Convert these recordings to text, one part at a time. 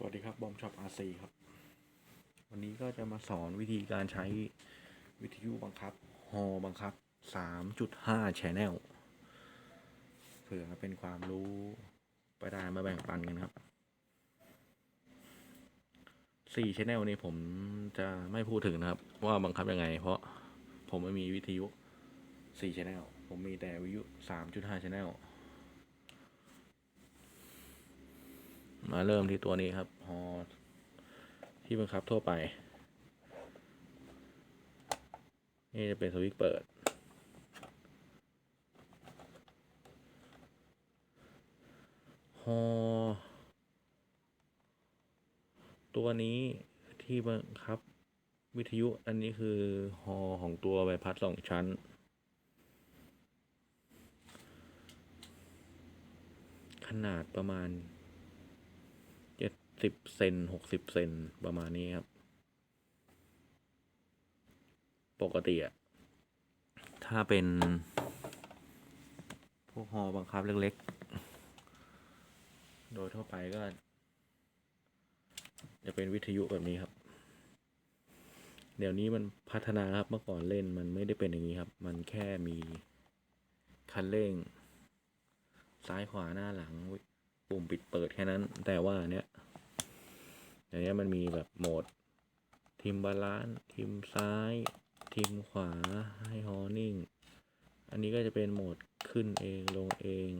สวัสดีครับ บอมช็อปอาร์ซีครับ วันนี้ก็จะมาสอนวิธีการใช้วิทยุบังคับ ฮอบังคับ 3.5 Channel เผื่อเป็นความรู้ไปได้มาแบ่งปันกันครับ 4 Channel นี้ผมจะไม่พูดถึงนะครับ ว่าบังคับยังไง เพราะผมไม่มีวิทยุ 4 Channel ผมมีแต่วิทยุ 3.5 Channel มาเริ่มที่ตัวนี้ครับฮอที่บังคับทั่วไป นี่จะเป็นสวิตช์เปิด ฮอ ตัวนี้ที่บังคับวิทยุอันนี้คือฮอของตัวใบพัดสองชั้นขนาดประมาณ สิบเซนหกสิบเซนประมาณนี้ครับ ปกติอะถ้าเป็น พวกฮอบังคับเล็กๆ โดยทั่วไปก็ จะเป็นวิทยุแบบนี้ครับ เดี๋ยวนี้มันพัฒนาครับเมื่อก่อนเล่นมันไม่ได้เป็นอย่างนี้ครับ มันแค่มีคันเร่ง ซ้ายขวาหน้าหลังปุ่มปิดเปิดแค่นั้น แต่ว่าเนี้ย อย่างเนี้ยมันมีแบบโหมดทิมบาลานทิมซ้าย ทิมขวาให้ฮอนิ่ง อันนี้ก็จะเป็นโหมดขึ้นเองลงเอง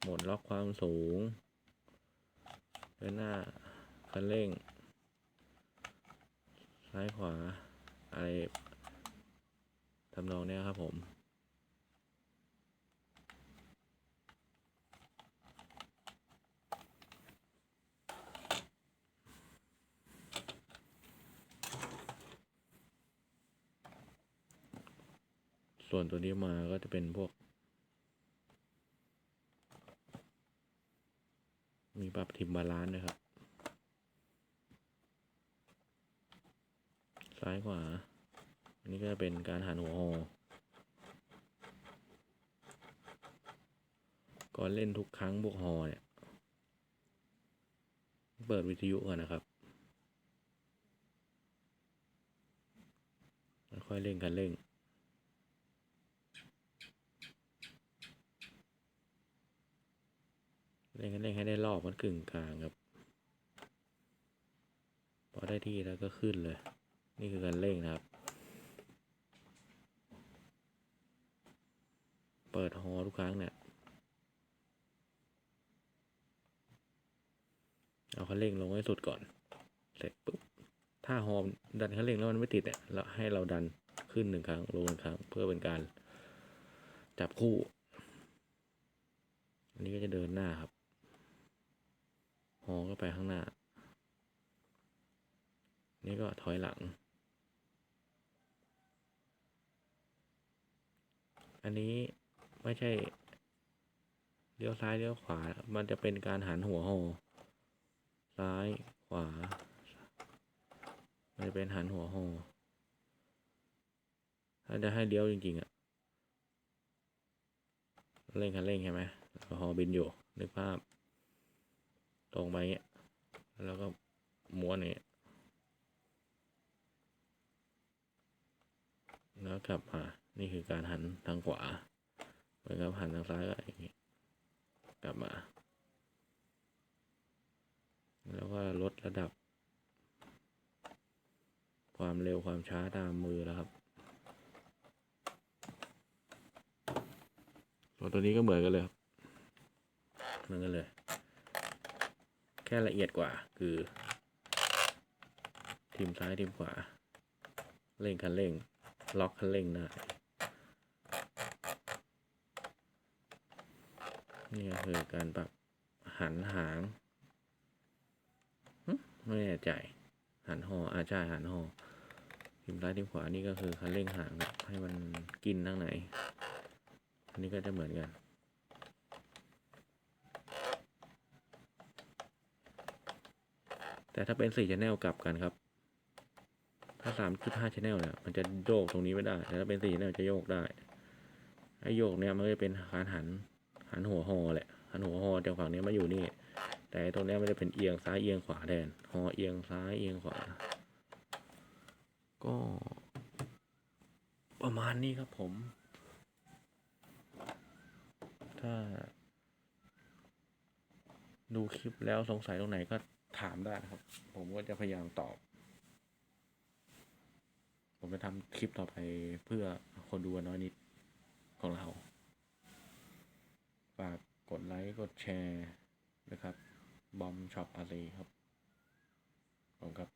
โหมดล็อกความสูงเดินหน้าคันเร่ง ซ้ายขวาอะไรทำนองเนี้ยครับผม ส่วนตัวนี้มาก็จะเป็นพวก มีปรับทิมบาลานซ์นะครับ ซ้ายขวาอันนี้ก็จะเป็นการหันหัวหอก่อนเล่นทุกครั้งบวกฮอเนี่ย เปิดวิทยุก่อนนะครับค่อยเร่งคันเร่ง เร่งคันเร่งให้ได้รอบมันกึ่งกลางครับ พอได้ที่แล้วก็ขึ้นเลย นี่คือการเร่งนะครับ เปิดฮอทุกครั้งเนี่ย เอาคันเร่งลงให้สุดก่อน เสร็จปุ๊บ ถ้าฮอมดันคันเร่งแล้วมันไม่ติดเนี่ยเราให้เราดันขึ้นหนึ่งครั้งลงหนึ่งครั้งเพื่อเป็นการจับคู่อันนี้ก็จะเดินหน้าครับ ฮอก็ไปข้างหน้า นี่ก็ถอยหลัง อันนี้ไม่ใช่เลี้ยวซ้ายเลี้ยวขวา มันจะเป็นการหันหัวหอซ้ายขวา มันจะเป็นหันหัวหอถ้าจะให้เลี้ยวจริงๆอะเร่งคันเร่งใช่ไหมแล้วก็ฮอบินอยู่นึกภาพ ตรงไปเงี้ย แล้วก็ม้วนเงี้ยแล้วกลับมา นี่คือการหันทางขวาเหมือนกับหันทางซ้ายก็อย่างนี้ กลับมา แล้วก็ลดระดับ ความเร็วความช้าตามมือแล้วครับตัวนี้ก็เหมือนกันเลยครับเหมือนกันเลย แค่ละเอียดกว่า คือ ทีมซ้ายทีมขวาเร่งคันเร่ง ล็อกคันเร่งได้นี่ก็คือการปรับหันหางหึไม่แน่ใจ หันหออาใช่หันหอทีมซ้ายทีมขวานี่ก็คือคันเร่งหางครับให้มันกินทั้งไหน อันนี้ก็จะเหมือนกัน แต่ถ้าเป็นสี่ชแนลกลับกันครับ ถ้าสามจุดห้าชแนลเนี่ย มันจะโยกตรงนี้ไม่ได้ แต่ถ้าเป็นสี่ชแนลจะโยกได้ ไอ้โยกเนี่ยมันก็จะเป็นการหัน หันหัวหอแหละ หันหัวหอจากฝั่งนี้มาอยู่นี่ แต่แต่ตรงเนี้ยมันจะเป็นเอียงซ้ายเอียงขวาแทน หอเอียงซ้ายเอียงขวา ก็ ประมาณนี้ครับผม ถ้า ดูคลิปแล้วสงสัยตรงไหนก็ ถามได้นะครับ ผมก็จะพยายามตอบ ผมจะทำคลิปต่อไปเพื่อคนดูน้อยนิดของเรา ฝากกดไลค์กดแชร์นะครับ บอมช็อปอารีครับผมครับ